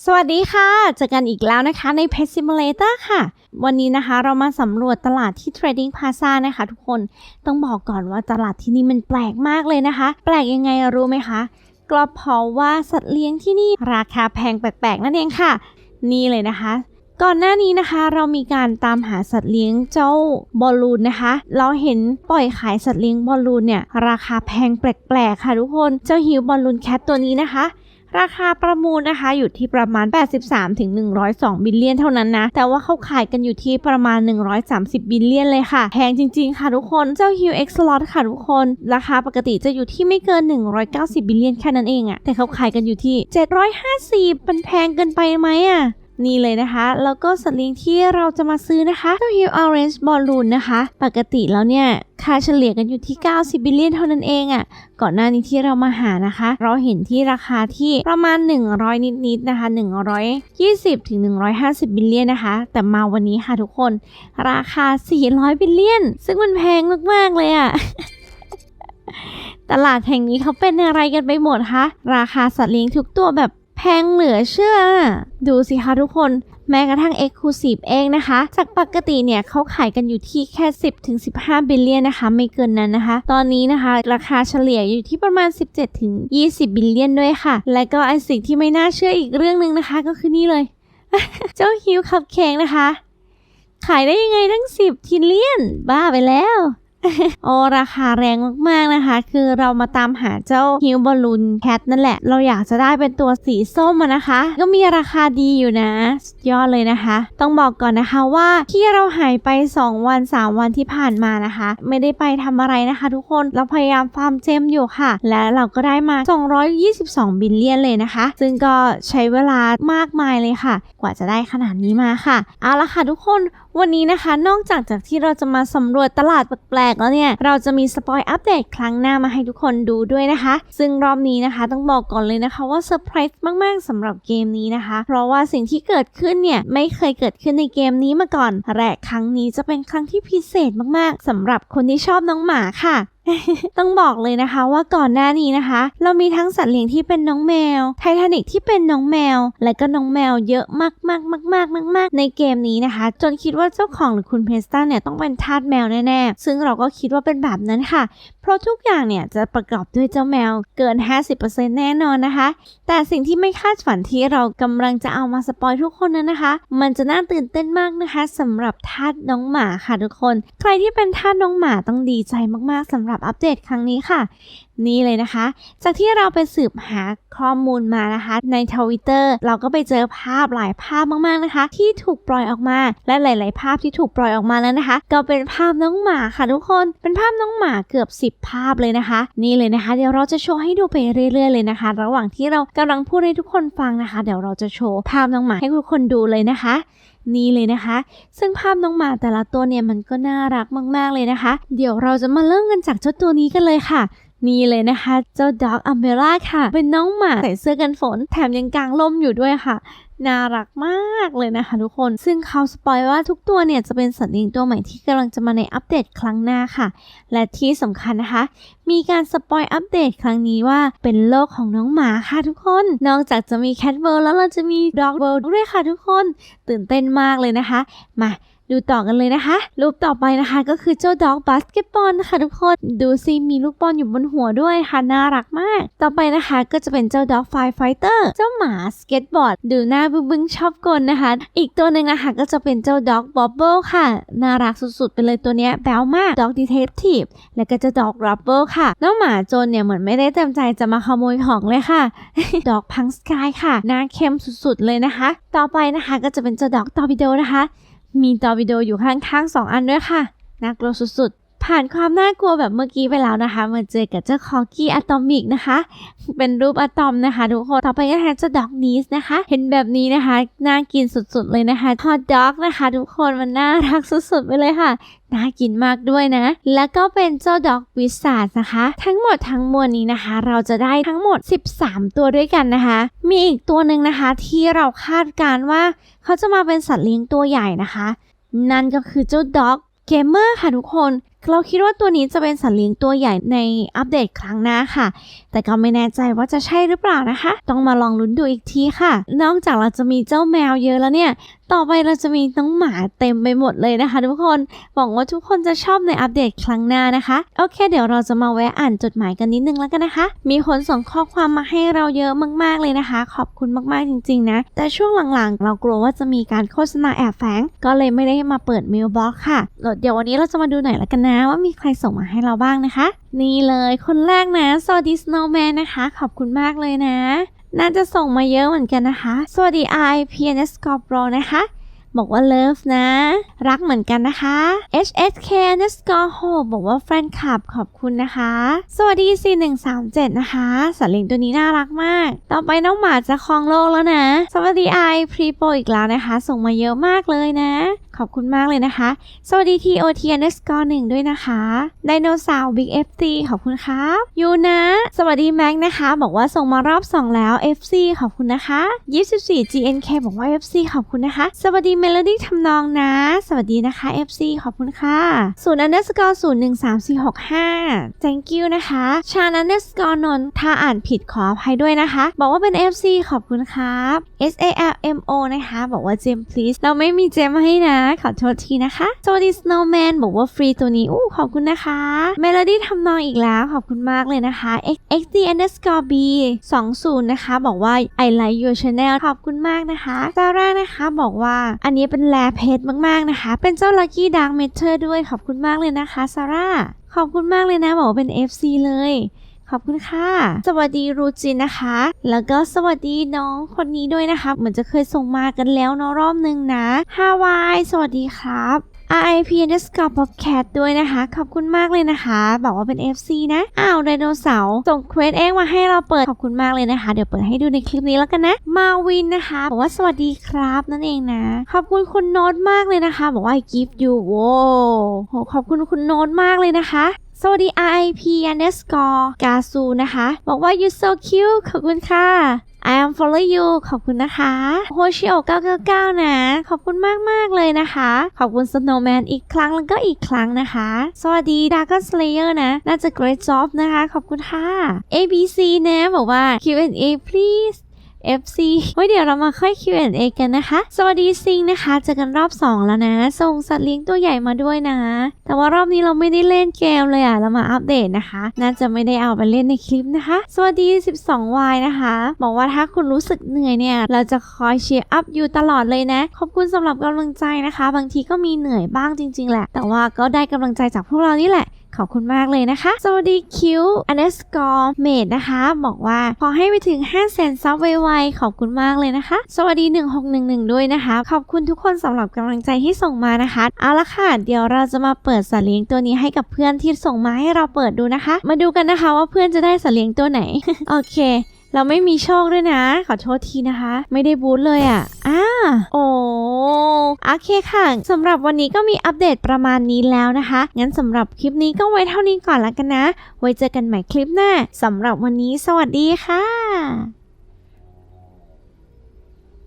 สวัสดีค่ะ เจอกันอีกแล้วนะคะใน Pet Simulator ค่ะ วันนี้นะคะเรามาสำรวจตลาดที่ Trading Plaza นะคะทุกคน ต้องบอกก่อนว่าตลาดที่นี่มันแปลกมากเลยนะคะ แปลกยังไงรู้ไหมคะก็เพราะว่าสัตว์เลี้ยงที่นี่ราคาแพงแปลกๆ นั่นเองค่ะ นี่เลยนะคะ ก่อนหน้านี้นะคะ เรามีการตามหาสัตว์เลี้ยงเจ้าบอลลูนนะคะ เราเห็นปล่อยขายสัตว์เลี้ยงบอลลูนเนี่ยราคาแพงแปลกๆ ค่ะทุกคน เจ้าฮิวบอลลูนแคทตัวนี้นะคะ ราคาประมูลนะคะอยู่ที่ประมาณ 83ถึง102 บิลเลียนเท่านั้นนะ แต่ว่าเขาขายกันอยู่ที่ประมาณ 130 บิลเลียนเลยค่ะ แพงจริงๆ ค่ะทุกคน เจ้า h u g X Slot ค่ะทุกคน ราคาปกติจะอยู่ที่ไม่เกิน 190 บิลเลียนแค่นั้นเองอะแต่เขาขายกันอยู่ที่ 750มันแพงเกินไปไหมอะ นี่เลยนะคะ แล้วก็สัตว์เลี้ยงที่เราจะมาซื้อนะคะเจ้า Hue Orange Balloon นะคะ ปกติแล้วเนี่ยค่าเฉลี่ยกันอยู่ที่ 90 บิลเลียนเท่านั้นเองอะ่ะ ก่อนหน้านี้ที่เรามาหานะคะ เราเห็นที่ราคาที่ประมาณ 100 นิดๆนะคะ 120 ถึง 150 บิลเลียนนะคะ แต่มาวันนี้ค่ะทุกคน ราคา 400 บิลเลียน ซึ่งมันแพงมาก ๆ เลยอะ่ะตลาดแห่งนี้เขาเป็นอะไรกันไปหมดคะ ราคาสัตว์เลี้ยงทุกตัวแบบ พงเหลือเชื่อ ดูสิคะทุกคนแม้กระทั่ง Exclusive เองนะคะ จากปกติเนี่ยเขาขายกันอยู่ที่แค่ 10ถึง15 บิลเลียนนะคะ ไม่เกินนั้นนะคะ ตอนนี้นะคะ ราคาเฉลี่ยอยู่ที่ประมาณ 17ถึง20 บิลเลียนด้วยค่ะ และก็ไอสิ่งที่ไม่น่าเชื่ออีกเรื่องหนึ่งนะคะ ก็คือนี่เลย เจ้าฮิวคัพเค้กนะคะ ขายได้ยังไงตั้ง 10ทิลเลียน บ้าไปแล้ว โอราคาแรงมากๆนะคะ คือเรามาตามหาเจ้าฮิวบอลลูนแคทนั่นแหละ เราอยากจะได้เป็นตัวสีส้มนะคะ ก็มีราคาดีอยู่นะ สุดยอดเลยนะคะ ต้องบอกก่อนนะคะว่าที่เราหายไป 2 วัน 3 วันที่ผ่านมานะคะ ไม่ได้ไปทำอะไรนะคะ ทุกคนเราพยายามฟาร์มเจมอยู่ค่ะ และเราก็ได้มา 222 บิลเลียนเลยนะคะ ซึ่งก็ใช้เวลามากมายเลยค่ะ กว่าจะได้ขนาดนี้มาค่ะ เอาละค่ะทุกคนวันนี้นะคะนอกจากจากที่เราจะมาสำรวจตลาดแปลกๆแล้วเนี่ย เราจะมีสปอยอัปเดตครั้งหน้ามาให้ทุกคนดูด้วยนะคะ ซึ่งรอบนี้นะคะต้องบอกก่อนเลยนะคะว่าเซอร์ไพรส์มากๆสำหรับเกมนี้นะคะ เพราะว่าสิ่งที่เกิดขึ้นเนี่ย ไม่เคยเกิดขึ้นในเกมนี้มาก่อนและครั้งนี้จะเป็นครั้งที่พิเศษมากๆสำหรับคนที่ชอบน้องหมาค่ะ ต้องบอกเลยนะคะว่าก่อนหน้านี้นะคะ เรามีทั้งสัตว์เลี้ยงที่เป็นน้องแมว ไททานิกที่เป็นน้องแมว และก็น้องแมวเยอะมากมากมากมากมากมากในเกมนี้นะคะ จนคิดว่าเจ้าของหรือคุณเพสตันเนี่ยต้องเป็นทาสแมวแน่ๆ ซึ่งเราก็คิดว่าเป็นแบบนั้นค่ะ เพราะทุกอย่างเนี่ยจะประกอบด้วยเจ้าแมวเกิน 50%แน่นอนนะคะ แต่สิ่งที่ไม่คาดฝันที่เรากำลังจะเอามาสปอยทุกคนนั้นนะคะ มันจะน่าตื่นเต้นมากนะคะสำหรับทาสน้องหมาค่ะทุกคน ใครที่เป็นทาสน้องหมาต้องดีใจมากๆสำหรับอัปเดตครั้งนี้ค่ะ นี่เลยนะคะ จากที่เราไปสืบหาข้อมูลมานะคะ ในทวิตเตอร์เราก็ไปเจอภาพหลายภาพมากๆนะคะ ที่ถูกปล่อยออกมา และหลาย ๆ ภาพที่ถูกปล่อยออกมาแล้วนะคะ ก็เป็นภาพน้องหมาค่ะทุกคนเป็นภาพน้องหมาเกือบ 10 ภาพเลยนะคะ นี่เลยนะคะ เดี๋ยวเราจะโชว์ให้ดูไปเรื่อย ๆ เลยนะคะ ระหว่างที่เรากำลังพูดให้ทุกคนฟังนะคะ เดี๋ยวเราจะโชว์ภาพน้องหมาให้ทุกคนดูเลยนะคะ นี่เลยนะคะ ซึ่งภาพน้องหมาแต่ละตัวเนี่ยมันก็น่ารักมากๆเลยนะคะ เดี๋ยวเราจะมาเริ่มกันจากเจ้าตัวนี้กันเลยค่ะ นี่เลยนะคะ เจ้าด็อกอัมเบร่าค่ะ เป็นน้องหมาใส่เสื้อกันฝน แถมยังกางร่มอยู่ด้วยค่ะน่ารักมากเลยนะคะทุกคน ซึ่งเขาสปอยว่าทุกตัวเนี่ยจะเป็นสัตว์เลี้ยงตัวใหม่ที่กำลังจะมาในอัปเดตครั้งหน้าค่ะ และที่สำคัญนะคะ มีการสปอยอัปเดตครั้งนี้ว่าเป็นโลกของน้องหมาค่ะทุกคน นอกจากจะมีแคทเวิร์แล้วเราจะมีด็อกเวิร์ด้วยค่ะทุกคน ตื่นเต้นมากเลยนะคะ มาดูต่อกันเลยนะคะ รูปต่อไปนะคะก็คือเจ้าด็อกบาสเกตบอลนะคะทุกคน ดูซิมีลูกบอลอยู่บนหัวด้วยค่ะน่ารักมาก ต่อไปนะคะก็จะเป็นเจ้าด็อกไฟไฟเตอร์เจ้าหมาสเก็ตบอร์ดดูหน้าบึ้งบึ้งชอบกลนะคะ อีกตัวหนึ่งนะคะก็จะเป็นเจ้าด็อกบอบเบิลค่ะ น่ารักสุดๆไปเลยตัวเนี้ยแบ๊วมากด็อกดีเทคทีฟแล้วก็จะด็อกรับเบิลค่ะน้องหมาโจนเนี่ยเหมือนไม่ได้เต็มใจจะมาขโมยของเลยค่ะด็อกพังสกายค่ะหน้าเข้มสุดๆเลยนะคะ ต่อไปนะคะก็จะเป็นเจ้าด็อกตอร์ปิโดนะคะ มีตอวิดีโออยู่ข้างๆ2อันด้วยค่ะ น่ากลัวสุด ผ่านความน่ากลัวแบบเมื่อกี้ไปแล้วนะคะมาเจอกับเจ้าคอกี้อะตอมิกนะคะ เป็นรูปอะตอมนะคะทุกคนต่อไปก็แทนเจ้าด็อกนีสนะคะ เห็นแบบนี้นะคะ น่ากินสุดๆเลยนะคะฮอทด็อกนะคะ ทุกคนมันน่ารักสุดๆไปเลยค่ะน่ากินมากด้วยนะ แล้วก็เป็นเจ้าด็อกวิสาดนะคะ ทั้งหมดทั้งมวลนี้นะคะ เราจะได้ทั้งหมด 13 ตัวด้วยกันนะคะ มีอีกตัวหนึ่งนะคะที่เราคาดการณ์ว่าเขาจะมาเป็นสัตว์เลี้ยงตัวใหญ่นะคะ นั่นก็คือเจ้าด็อกเกมเมอร์ค่ะทุกคน เราคิดว่าตัวนี้จะเป็นสัตว์เลี้ยงตัวใหญ่ในอัปเดตครั้งหน้าค่ะ แต่ก็ไม่แน่ใจว่าจะใช่หรือเปล่านะคะ ต้องมาลองลุ้นดูอีกทีค่ะ นอกจากเราจะมีเจ้าแมวเยอะแล้วเนี่ย ต่อไปเราจะมีน้องหมาเต็มไปหมดเลยนะคะ ทุกคนหวังว่าทุกคนจะชอบในอัปเดตครั้งหน้านะคะ โอเค เดี๋ยวเราจะมาแวะอ่านจดหมายกันนิดนึงแล้วกันนะคะ มีคนส่งข้อความมาให้เราเยอะมาก ๆเลยนะคะ ขอบคุณมากๆจริง ๆ นะ แต่ช่วงหลังๆ เรากลัวว่าจะมีการโฆษณาแอบแฝงก็เลยไม่ได้มาเปิดเมลบล็อกค่ะเดี๋ยววันนี้เราจะมาดูหน่อยละกันนะว่ามีใครส่งมาให้เราบ้างนะคะ นี่เลยคนแรกนะสวัสดี Snowman นะคะ ขอบคุณมากเลยนะ น่าจะส่งมาเยอะเหมือนกันนะคะ สวัสดี i p n s c o p r o นะคะ บอกว่า love นะ รักเหมือนกันนะคะ hsk underscore h o บอกว่าแฟนคลับขอบคุณนะคะ สวัสดี 4137 นะคะสัตว์เลี้ยงตัวนี้น่ารักมาก ต่อไปน้องหมาจะครองโลกแล้วนะ สวัสดี i p r e p o อีกแล้วนะคะ ส่งมาเยอะมากเลยนะ ขอบคุณมากเลยนะคะ สวัสดี TOT underscore 1ด้วยนะคะไดโนเสาร์ Big FT ขอบคุณครับยูนะ สวัสดีแม็กนะคะ บอกว่าส่งมารอบ 2 แล้ว FC ขอบคุณนะคะ24 GNK บอกว่า FC ขอบคุณนะคะ สวัสดี Melody ทำนองนะ สวัสดีนะคะ FC ขอบคุณค่ะศูนย์ underscore 0 1 3 4 6 5 thank you นะคะ ชา underscore นนท์ถ้าอ่านผิดขออภัยด้วยนะคะ บอกว่าเป็น FC ขอบคุณครับ S A L M O นะคะบอกว่าเจม please เราไม่มีเจมให้นะ ขอโทษทีนะคะสวัสดี Snowman บอกว่าฟรีตัวนี้อู้ขอบคุณนะคะ Melody ทำนองอีกแล้วขอบคุณมากเลยนะคะ X XD underscore B 20 นะคะ บอกว่า I like your channel ขอบคุณมากนะคะซาร่านะคะบอกว่าอันนี้เป็นแลเพจมากๆนะคะ เป็นเจ้า Lucky Dark Matter ด้วยขอบคุณมากเลยนะคะซาร่าขอบคุณมากเลยนะบอกว่าเป็น FC เลย ขอบคุณค่ะ สวัสดีรูจินนะคะ แล้วก็สวัสดีน้องคนนี้ด้วยนะคะ เหมือนจะเคยส่งมากันแล้วเนาะรอบนึงนะฮาวายสวัสดีครับ RIP underscore podcast ด้วยนะคะ ขอบคุณมากเลยนะคะ บอกว่าเป็น FC นะ อ้าวไดโนเสาร์ส่งเควสเองมาให้เราเปิด ขอบคุณมากเลยนะคะ เดี๋ยวเปิดให้ดูในคลิปนี้แล้วกันนะ มาวินนะคะ บอกว่าสวัสดีครับนั่นเองนะ ขอบคุณคุณโน้ตมากเลยนะคะ บอกว่า I give you โว้โหขอบคุณคุณโน้ตมากเลยนะคะ สวัสดี RIP underscore กาซูนะคะ บอกว่า you so cute ขอบคุณค่ะ I am follow you ขอบคุณนะคะโฮชิโอ999 นะ ขอบคุณมากมากเลยนะคะ ขอบคุณ Snowman อีกครั้งแล้วก็อีกครั้งนะคะ สวัสดี Dragon Slayer นะ น่าจะ great job นะคะ ขอบคุณค่ะ ABC นะ บอกว่า Q&A please FC ไว้เดี๋ยวเรามาค่อย Q&A กันนะคะ สวัสดีซิงนะคะเจอกันรอบ 2 แล้วนะ ส่งสัตว์เลี้ยงตัวใหญ่มาด้วยนะ แต่ว่ารอบนี้เราไม่ได้เล่นเกมเลยอะ เรามาอัปเดตนะคะ น่าจะไม่ได้เอาไปเล่นในคลิปนะคะ สวัสดี 12Y นะคะ บอกว่าถ้าคุณรู้สึกเหนื่อยเนี่ย เราจะคอยเชียร์อัพอยู่ตลอดเลยนะ ขอบคุณสำหรับกำลังใจนะคะ บางทีก็มีเหนื่อยบ้างจริง ๆ แหละ แต่ว่าก็ได้กำลังใจจากพวกเรานี่แหละ ขอบคุณมากเลยนะคะสวัสดีคิว underscore made นะคะ บอกว่าขอให้ไปถึง5แสนซับไวๆขอบคุณมากเลยนะคะ สวัสดี 1611 ด้วยนะคะ ขอบคุณทุกคนสำหรับกำลังใจที่ส่งมานะคะ เอาละค่ะ เดี๋ยวเราจะมาเปิดสัตว์เลี้ยงตัวนี้ให้กับเพื่อนที่ส่งมาให้เราเปิดดูนะคะ มาดูกันนะคะว่าเพื่อนจะได้สัตว์เลี้ยงตัวไหน โอเค เราไม่มีโชคด้วยนะ ขอโทษทีนะคะ ไม่ได้บูทเลยอะ่ะอ่าโอ้โอเคค่ะสำหรับวันนี้ก็มีอัปเดตประมาณนี้แล้วนะคะ งั้นสำหรับคลิปนี้ก็ไว้เท่านี้ก่อนละกันนะ ไว้เจอกันใหม่คลิปหน้าสำหรับวันนี้สวัสดีค่ะ